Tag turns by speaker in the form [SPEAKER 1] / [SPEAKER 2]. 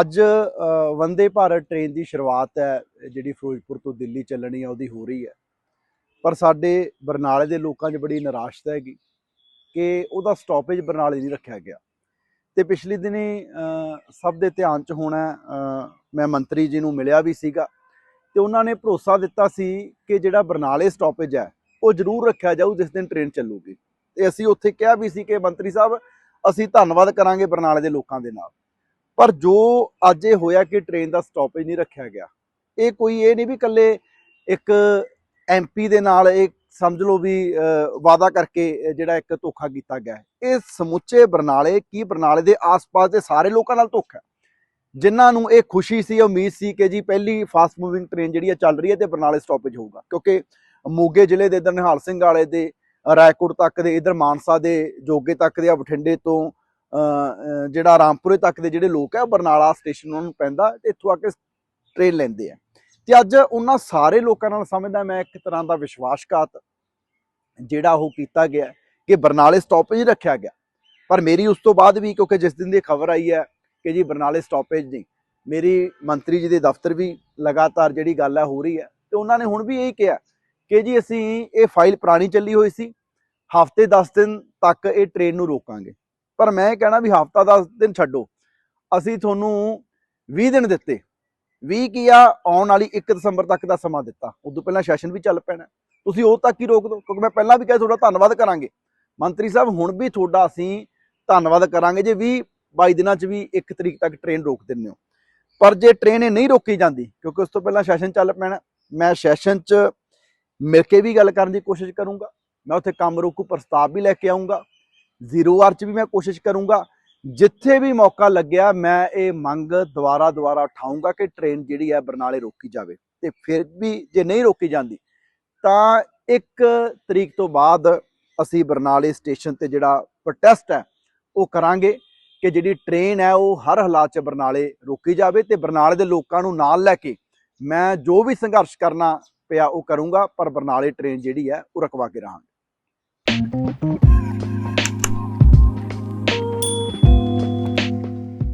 [SPEAKER 1] ਅੱਜ ਵੰਦੇ ਭਾਰਤ ਟ੍ਰੇਨ ਦੀ ਸ਼ੁਰੂਆਤ ਹੈ, ਜਿਹੜੀ ਫਿਰੋਜ਼ਪੁਰ ਤੋਂ ਦਿੱਲੀ ਚੱਲਣੀ ਹੈ, ਉਹਦੀ ਹੋ ਰਹੀ ਹੈ। ਪਰ ਸਾਡੇ ਬਰਨਾਲੇ ਦੇ ਲੋਕਾਂ 'ਚ ਬੜੀ ਨਿਰਾਸ਼ਤਾ ਹੈਗੀ ਕਿ ਉਹਦਾ ਸਟਾਪੇਜ ਬਰਨਾਲੇ ਨਹੀਂ ਰੱਖਿਆ ਗਿਆ। ਤੇ ਪਿਛਲੇ ਦਿਨੀ ਸਭ ਦੇ ਧਿਆਨ 'ਚ ਹੋਣਾ ਮੈਂ ਮੰਤਰੀ ਜੀ ਨੂੰ ਮਿਲਿਆ ਵੀ ਸੀਗਾ ਤੇ ਉਹਨਾਂ ਨੇ ਭਰੋਸਾ ਦਿੱਤਾ ਸੀ ਕਿ ਜਿਹੜਾ ਬਰਨਾਲੇ ਸਟਾਪੇਜ ਹੈ, ਉਹ ਜ਼ਰੂਰ ਰੱਖਿਆ ਜਾਊ, ਜਿਸ ਦਿਨ ਟ੍ਰੇਨ ਚੱਲੂਗੀ। ਤੇ ਅਸੀਂ ਉੱਥੇ ਕਿਹਾ ਵੀ ਸੀ ਕਿ ਮੰਤਰੀ ਸਾਹਿਬ, ਅਸੀਂ ਧੰਨਵਾਦ ਕਰਾਂਗੇ ਬਰਨਾਲੇ ਦੇ ਲੋਕਾਂ ਦੇ ਨਾਲ। ਪਰ ਜੋ ਅੱਜ ਇਹ ਹੋਇਆ ਕਿ ਟ੍ਰੇਨ ਦਾ ਸਟਾਪੇਜ ਨਹੀਂ ਰੱਖਿਆ ਗਿਆ ਇਹ ਕੋਈ ਇਹ ਨਹੀਂ ਵੀ ਇਕੱਲੇ ਇੱਕ ਐਮਪੀ ਦੇ ਨਾਲ ਇਹ ਸਮਝ ਲਓ ਵੀ ਅਹ, ਵਾਅਦਾ ਕਰਕੇ ਜਿਹੜਾ ਇੱਕ ਧੋਖਾ ਕੀਤਾ ਗਿਆ ਇਹ ਸਮੁੱਚੇ ਬਰਨਾਲੇ ਕੀ ਬਰਨਾਲੇ ਦੇ ਆਸ-ਪਾਸ ਦੇ ਸਾਰੇ ਲੋਕਾਂ ਨਾਲ ਧੋਖਾ ਹੈ। ਜਿਨ੍ਹਾਂ ਨੂੰ ਇਹ ਖੁਸ਼ੀ ਸੀ ਉਮੀਦ ਸੀ ਕਿ ਜੀ ਪਹਿਲੀ ਫਾਸਟ ਮੂਵਿੰਗ ਟ੍ਰੇਨ ਜਿਹੜੀ ਹੈ ਚੱਲ ਰਹੀ ਹੈ ਤੇ ਬਰਨਾਲੇ ਸਟਾਪੇਜ ਹੋਊਗਾ ਕਿਉਂਕਿ ਮੋਗੇ ਜ਼ਿਲ੍ਹੇ ਦੇ ਇਧਰ ਨਿਹਾਲ ਸਿੰਘ ਵਾਲੇ ਦੇ ਰਾਏਕੋਟ ਤੱਕ ਦੇ ਇਧਰ ਮਾਨਸਾ ਦੇ ਜੋਗੇ ਤੱਕ ਦੇ ਆ ਬਠਿੰਡੇ ਤੋਂ ਜਿਹੜਾ ਰਾਮਪੁਰੇ ਤੱਕ ਦੇ ਜਿਹੜੇ ਲੋਕ ਹੈ ਉਹ ਬਰਨਾਲਾ ਸਟੇਸ਼ਨ ਉਹਨਾਂ ਨੂੰ ਪੈਂਦਾ, ਤੇ ਇੱਥੋਂ ਆ ਕੇ ਟ੍ਰੇਨ ਲੈਂਦੇ ਆ। ਤੇ ਅੱਜ ਉਹਨਾਂ ਸਾਰੇ ਲੋਕਾਂ ਨਾਲ ਸਮਝਦਾ, ਮੈਂ ਇੱਕ ਤਰ੍ਹਾਂ ਦਾ ਵਿਸ਼ਵਾਸਘਾਤ ਜਿਹੜਾ ਉਹ ਕੀਤਾ ਗਿਆ, ਕਿ ਬਰਨਾਲੇ ਸਟਾਪੇਜ ਰੱਖਿਆ ਗਿਆ। ਪਰ ਮੇਰੀ ਉਸ ਤੋਂ ਬਾਅਦ ਵੀ, ਕਿਉਂਕਿ ਜਿਸ ਦਿਨ ਦੀ ਖਬਰ ਆਈ ਹੈ ਕਿ ਜੀ ਬਰਨਾਲੇ ਸਟਾਪੇਜ ਨਹੀਂ, ਮੇਰੀ ਮੰਤਰੀ ਜੀ ਦੇ ਦਫ਼ਤਰ ਵੀ ਲਗਾਤਾਰ ਜਿਹੜੀ ਗੱਲ ਹੈ ਹੋ ਰਹੀ ਹੈ। ਤੇ ਉਹਨਾਂ ਨੇ ਹੁਣ ਵੀ ਇਹ ਕਿਹਾ ਕਿ ਜੀ ਅਸੀਂ ਇਹ ਫਾਈਲ ਪੁਰਾਣੀ ਚੱਲੀ ਹੋਈ ਸੀ, ਹਫ਼ਤੇ 10 ਦਿਨ ਤੱਕ ਇਹ ਟ੍ਰੇਨ ਨੂੰ ਰੋਕਾਂਗੇ। ਪਰ ਮੈਂ ਇਹ ਕਹਿਣਾ ਵੀ ਹਫ਼ਤਾ 10 ਦਿਨ ਛੱਡੋ। ਅਸੀਂ ਤੁਹਾਨੂੰ 20 ਦਿਨ ਦਿੱਤੇ। 20 ਕੀ ਆ? ਆਉਣ ਵਾਲੀ 1 ਦਸੰਬਰ ਤੱਕ ਦਾ ਸਮਾਂ ਦਿੱਤਾ। ਉਦੋਂ ਪਹਿਲਾਂ ਸੈਸ਼ਨ ਵੀ ਚੱਲ ਪੈਣਾ। ਤੁਸੀਂ ਉਹ ਤੱਕ ਹੀ ਰੋਕ ਦਿਓ, ਕਿਉਂਕਿ ਮੈਂ ਪਹਿਲਾਂ ਵੀ ਕਿਹਾ ਤੁਹਾਡਾ ਧੰਨਵਾਦ ਕਰਾਂਗੇ। ਮੰਤਰੀ ਸਾਹਿਬ, ਹੁਣ ਵੀ ਤੁਹਾਡਾ ਅਸੀਂ ਧੰਨਵਾਦ ਕਰਾਂਗੇ ਜੇ 20 22 ਦਿਨਾਂ 'ਚ ਵੀ 1 ਤਰੀਕ ਤੱਕ ਟ੍ਰੇਨ ਰੋਕ ਦਿੰਦੇ ਹੋ। ਪਰ ਜੇ ਟ੍ਰੇਨ ਇਹ ਨਹੀਂ ਰੋਕੀ ਜਾਂਦੀ, ਕਿਉਂਕਿ ਉਸ ਤੋਂ ਪਹਿਲਾਂ ਸੈਸ਼ਨ ਚੱਲ ਪੈਣਾ, ਮੈਂ ਸੈਸ਼ਨ 'ਚ ਮਿਲ ਕੇ ਵੀ ਗੱਲ ਕਰਨ ਦੀ ਕੋਸ਼ਿਸ਼ ਕਰੂੰਗਾ। ਮੈਂ ਉੱਥੇ ਕੰਮ ਰੋਕੂ, ਪ੍ਰਸਤਾਵ ਵੀ ਲੈ ਕੇ ਆਉਂਗਾ ਜ਼ੀਰੋ ਆਰ 'ਚ ਵੀ ਮੈਂ ਕੋਸ਼ਿਸ਼ ਕਰੂੰਗਾ। ਜਿੱਥੇ ਵੀ ਮੌਕਾ ਲੱਗਿਆ, ਮੈਂ ਇਹ ਮੰਗ ਦੁਬਾਰਾ ਦੁਬਾਰਾ ਉਠਾਊਂਗਾ ਕਿ ਟ੍ਰੇਨ ਜਿਹੜੀ ਹੈ ਬਰਨਾਲੇ ਰੋਕੀ ਜਾਵੇ। ਤੇ ਫਿਰ ਵੀ ਜੇ ਨਹੀਂ ਰੋਕੀ ਜਾਂਦੀ, ਤਾਂ 1 ਤਰੀਕ ਤੋਂ ਬਾਅਦ ਅਸੀਂ ਬਰਨਾਲੇ ਸਟੇਸ਼ਨ ਤੇ ਜਿਹੜਾ ਪ੍ਰੋਟੈਸਟ ਹੈ, ਉਹ ਕਰਾਂਗੇ ਕਿ ਜਿਹੜੀ ਟ੍ਰੇਨ ਹੈ, ਉਹ ਹਰ ਹਾਲਾਤ 'ਚ ਬਰਨਾਲੇ ਰੋਕੀ ਜਾਵੇ ਤੇ ਬਰਨਾਲੇ ਦੇ ਲੋਕਾਂ ਨੂੰ ਨਾਲ ਲੈ ਕੇ ਮੈਂ ਜੋ ਵੀ ਸੰਘਰਸ਼ ਕਰਨਾ ਪਿਆ, ਉਹ ਕਰੂੰਗਾ, ਪਰ ਬਰਨਾਲੇ ਟ੍ਰੇਨ ਜਿਹੜੀ ਹੈ, ਉਹ ਰਕਵਾ ਕੇ ਰਹਾਂਗੇ।